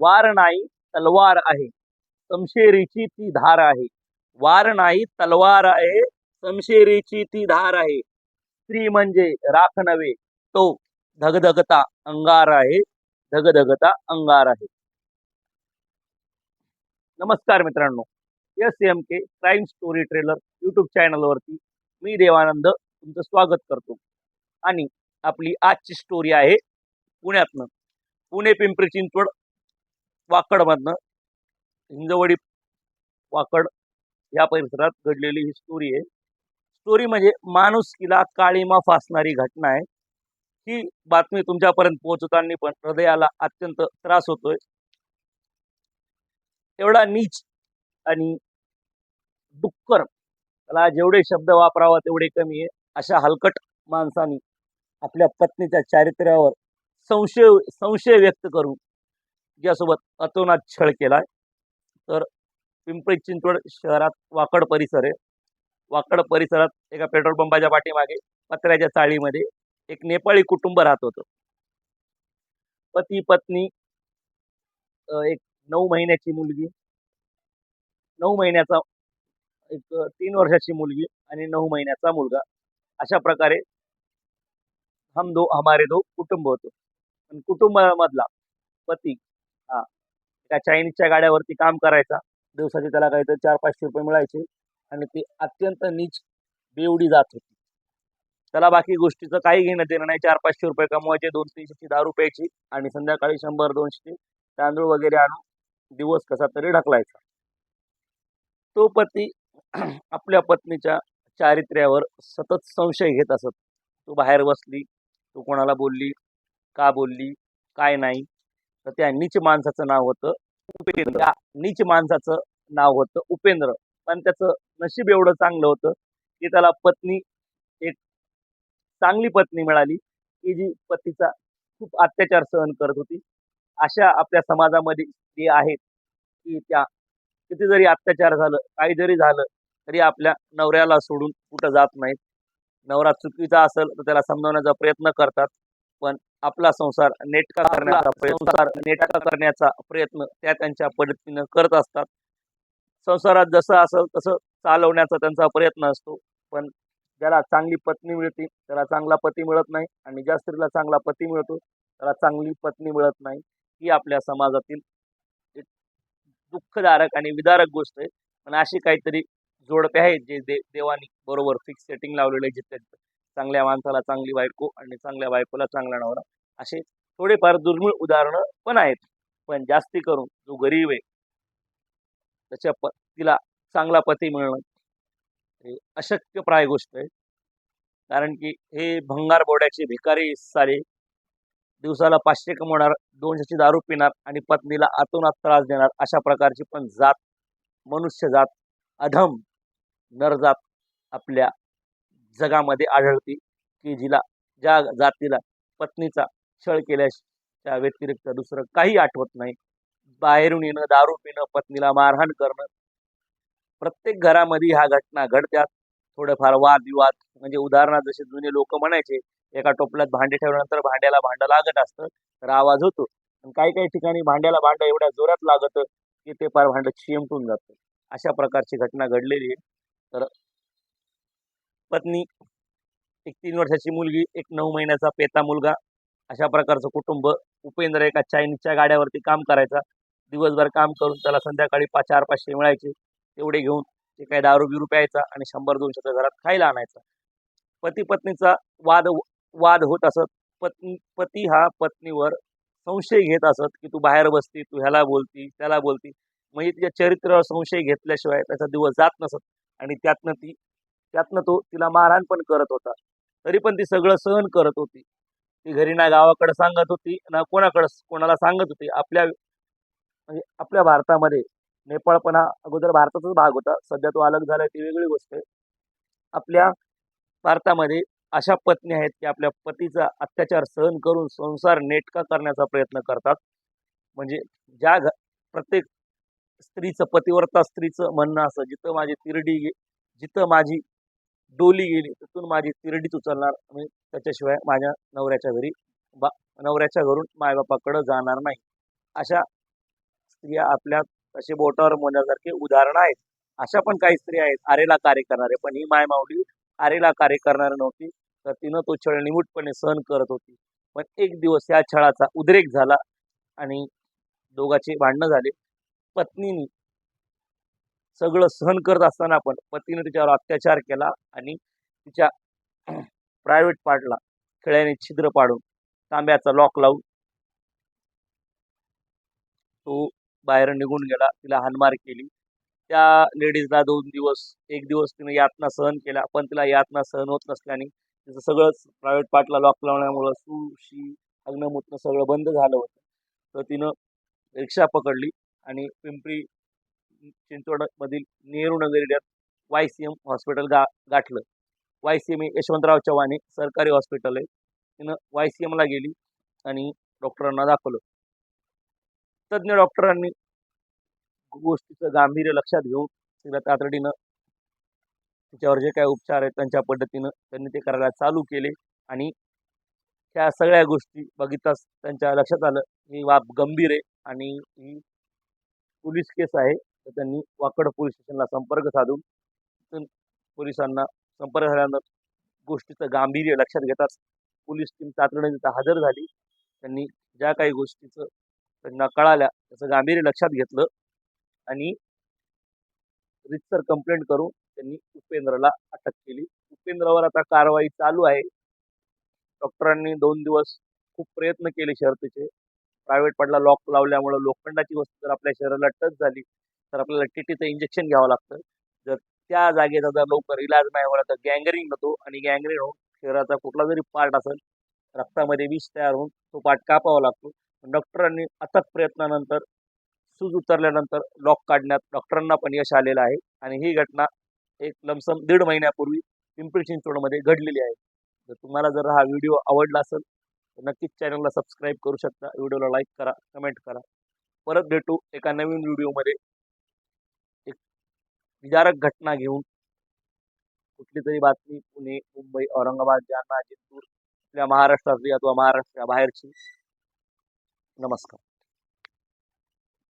वार नाही तलवार आहे. समशेरीची ती धार आहे. वार नाही तलवार आहे. समशेरीची ती धार आहे. स्त्री म्हणजे राख नव्हे तो धगधगता अंगार आहे. धगधगता अंगार आहे. नमस्कार मित्रांनो S M K crime story trailer YouTube चॅनलवरती मी देवानंद तुमचं स्वागत करतो. आणि आपली आजची स्टोरी आहे पुण्यातनं. पुणे पिंपरी चिंचवड वाकडमधनं हिंजवडी वाकड या परिसरात घडलेली ही स्टोरी आहे. स्टोरी म्हणजे माणुसकीला काळीमा फासणारी घटना आहे. ही बातमी तुमच्यापर्यंत पोहोचताना पण हृदयाला अत्यंत त्रास होतोय. एवढा नीच आणि डुक्कर त्याला जेवढे शब्द वापरावा तेवढे कमी आहे. अशा हलकट माणसाने आपल्या पत्नीच्या चारित्र्यावर संशय संशय व्यक्त करून यासोबत अतोनात छळ केला आहे तर पिंपरी चिंचवड शहरात वाकड परिसर आहे. वाकड परिसरात एका पेट्रोल पंपाच्या पाठीमागे पत्र्याच्या चाळीमध्ये एक नेपाळी कुटुंब राहत होतं. पती पत्नी एक नऊ महिन्याची मुलगी नऊ महिन्याचा एक तीन वर्षाची मुलगी आणि नऊ महिन्याचा मुलगा. अशा प्रकारे हम दो हमारे दो कुटुंब होतो. पण कुटुंबामधला पती हा. त्या चायनीजच्या गाड्यावरती काम करायचा. दिवसाचे त्याला काहीतरी चार पाचशे रुपये मिळायचे आणि ती अत्यंत नीच बेवडी जात होती. त्याला बाकी गोष्टीचं काही घेणं देणं नाही. चार पाचशे रुपये कमवायचे दोन तीनशेची दारू प्यायची आणि संध्याकाळी शंभर दोनशे तांदूळ वगैरे आणून दिवस कसा तरी ढकलायचा. तो पती आपल्या पत्नीच्या चारित्र्यावर सतत संशय घेत असत. तू बाहेर बसली तू कोणाला बोलली का बोलली काय नाही. तर त्या नीच माणसाचं नाव होतं उपेंद्र. त्या नीच माणसाचं नाव होतं उपेंद्र. पण त्याचं नशीब एवढं चांगलं होतं की त्याला पत्नी एक चांगली पत्नी मिळाली की जी पतीचा खूप अत्याचार सहन करत होती. अशा आपल्या समाजामध्ये स्त्री आहेत की त्या किती जरी अत्याचार झालं काही जरी झालं तरी आपल्या नवऱ्याला सोडून कुठं जात नाहीत. नवरा चुकीचा असेल तर त्याला समजवण्याचा प्रयत्न करतात. पण आपला संसार नेटका करण्याचा प्रयत्न संसार नेटका करण्याचा प्रयत्न त्या त्यांच्या पद्धतीनं करत असतात. संसारात जसं असेल तसं चालवण्याचा त्यांचा प्रयत्न असतो. पण ज्याला चांगली पत्नी मिळते त्याला चांगला पती मिळत नाही आणि ज्या स्त्रीला चांगला पती मिळतो त्याला चांगली पत्नी मिळत नाही ही आपल्या समाजातील एक दुःखदायक आणि विदारक गोष्ट आहे. पण अशी काहीतरी जोडपे आहेत जे दे देवानी बरोबर फिक्स सेटिंग लावलेलं जिथे चांगल्या माणसाला चांगली बायको आणि चांगल्या बायकोला चांगला नवरा असे थोडेफार दुर्मिळ उदाहरणं पण आहेत. पण जास्ती करून जो गरीब आहे त्याच्या पतीला चांगला पती मिळणं हे अशक्यप्राय गोष्ट आहे. कारण की हे भंगार बोड्याचे भिकारी सारे दिवसाला पाचशे कमवणार दोनशेची दारू पिणार आणि पत्नीला आतोनात त्रास देणार अशा प्रकारची पण जात मनुष्य जात अधम नरजात आपल्या जगामध्ये आढळते की जिला ज्या जातीला पत्नीचा छळ केल्याच्या व्यतिरिक्त दुसरं काही आठवत नाही. बाहेरून येणं दारू पिणं पत्नीला मारहाण करणं. प्रत्येक घरामध्ये ह्या घटना घडत्यात थोडेफार वादविवाद. म्हणजे उदाहरणार्थ जसे जुने लोक म्हणायचे एका टोपल्यात भांडे ठेवल्यानंतर भांड्याला भांडं लागत असतं तर आवाज होतो. पण काही काही ठिकाणी भांड्याला भांडं एवढ्या जोरात लागतं की ते फार भांडं चिमटून जातं. अशा प्रकारची घटना घडलेली आहे. तर पत्नी एक तीन वर्षाची मुलगी एक नऊ महिन्याचा पेता मुलगा अशा प्रकारचं कुटुंब उपेंद्र एका चायनीजच्या गाड्यावरती काम करायचा. दिवसभर काम करून त्याला संध्याकाळी पाच चार पाचशे मिळायचे. तेवढे घेऊन ते काही दारू बिरू प्यायचा आणि शंभर दोनशेचा घरात खायला आणायचा. पती पत्नीचा वाद वाद होत असत. पत्नी पती हा पत्नीवर संशय घेत असत की तू बाहेर बसती तू ह्याला बोलती त्याला बोलती. म्हणजे तिच्या चरित्रावर संशय घेतल्याशिवाय त्याचा दिवस जात नसत आणि त्यातनं ती त्यातनं तो तिला मारहाण पण करत होता. तरी पण ती सगळं सहन करत होती. ती घरी ना गावाकडे सांगत होती. ना कोणाकडं कोणाला सांगत होती. आपल्या म्हणजे आपल्या भारतामध्ये नेपाळ पण हा अगोदर भारताचाच भाग होता. सध्या तो अलग झाला ती वेगळी गोष्ट आहे. आपल्या भारतामध्ये अशा पत्नी आहेत की आपल्या पतीचा अत्याचार सहन करून संसार नेटका करण्याचा प्रयत्न करतात. म्हणजे ज्या घ प्रत्येक स्त्रीचं पतिव्रता स्त्रीचं म्हणणं असं जिथं माझी तिरडी जिथं माझी डोली गेली तिथून माझी तिरडीच उचलणार मी त्याच्याशिवाय माझ्या नवऱ्याच्या घरी बा नवऱ्याच्या घरून मायबापाकडं जाणार नाही. अशा स्त्रिया आपल्या तसे बोटावर मोजण्यासारखे उदाहरणं आहेत. अशा पण काही स्त्रिया आहेत. आरेला कार्य करणारे. पण ही माय माऊली आरेला कार्य करणारी नव्हती तर तिनं तो छळ निमूटपणे सहन करत होती. पण एक दिवस या छळाचा उद्रेक झाला आणि दोघांचे भांडणं झाले. पत्नीने सगळं सहन करत असताना पण पतीने तिच्यावर अत्याचार केला आणि तिच्या प्रायव्हेट पार्टला खिळ्याने छिद्र पाडून तांब्याचा लॉक लावून तो बाहेर निघून गेला. तिला हानमार केली. त्या लेडीजला दोन दिवस एक दिवस तिने यातना सहन केला पण तिला यातना सहन होत नसल्याने तिचं सगळंच प्रायव्हेट पार्टला लॉक लावण्यामुळं सुशी शी अग्नमुतनं सगळं बंद झालं होतं. तर तिनं रिक्षा पकडली आणि पिंपरी चिंचवडमधील नेहरू नगर एरियात वाय सी एम हॉस्पिटल गा गाठलं. वाय सी एम हे यशवंतराव चव्हाण हे सरकारी हॉस्पिटल आहे. तिनं वाय सी एमला गेली आणि डॉक्टरांना दाखवलं. तज्ज्ञ डॉक्टरांनी गोष्टीचं गांभीर्य लक्षात घेऊन तिला तातडीनं तिच्यावर जे काही उपचार आहेत त्यांच्या पद्धतीनं त्यांनी ते करायला चालू केले आणि त्या सगळ्या गोष्टी बघितताच त्यांच्या लक्षात आलं ही बाब गंभीर आहे आणि ही पोलीस केस आहे. तर त्यांनी वाकड पोलीस स्टेशनला संपर्क साधून पोलिसांना संपर्क झाल्यानंतर गोष्टीचं गांभीर्य लक्षात घेताच पोलीस टीम तातडीने तिथं हजर झाली. त्यांनी ज्या काही गोष्टीचं त्यांना कळाल्या त्याचं गांभीर्य लक्षात घेतलं आणि रितसर कंप्लेंट करून त्यांनी उपेंद्रला अटक केली. उपेंद्रवर आता कारवाई चालू आहे. डॉक्टरांनी दोन दिवस खूप प्रयत्न केले शर्तीचे प्रायव्हेट पडला लॉक लावल्यामुळं लोखंडाची वस्तू जर आपल्या शरीराला टच झाली तर आपल्याला टीटीचं इंजेक्शन घ्यावं लागतं. जर त्या जागेचा जर लवकर इलाज नाही होणार तर गँगरिंग होतो आणि गँगरिंग होऊन शरीराचा कुठला जरी पार्ट असेल रक्तामध्ये विष तयार होऊन तो पार्ट कापावा लागतो. डॉक्टरांनी अथक प्रयत्नानंतर सूज उतरल्यानंतर लॉक काढण्यात डॉक्टरांना पण यश आलेलं आहे. आणि ही घटना एक लमसम दीड महिन्यापूर्वी पिंपरी चिंचवडमध्ये घडलेली आहे. जर तुम्हाला जर हा व्हिडिओ आवडला असेल तर नक्कीच चॅनलला सबस्क्राईब करू शकता. व्हिडिओला लाईक करा कमेंट करा. परत भेटू एका नवीन व्हिडिओमध्ये. विदारक घटना घेन कुठली तरी बातमी पुणे, मुंबई, औरंगाबाद, जालना, जिंतूर, आपल्या महाराष्ट्रातली अथवा बाहर बाहेरची नमस्कार.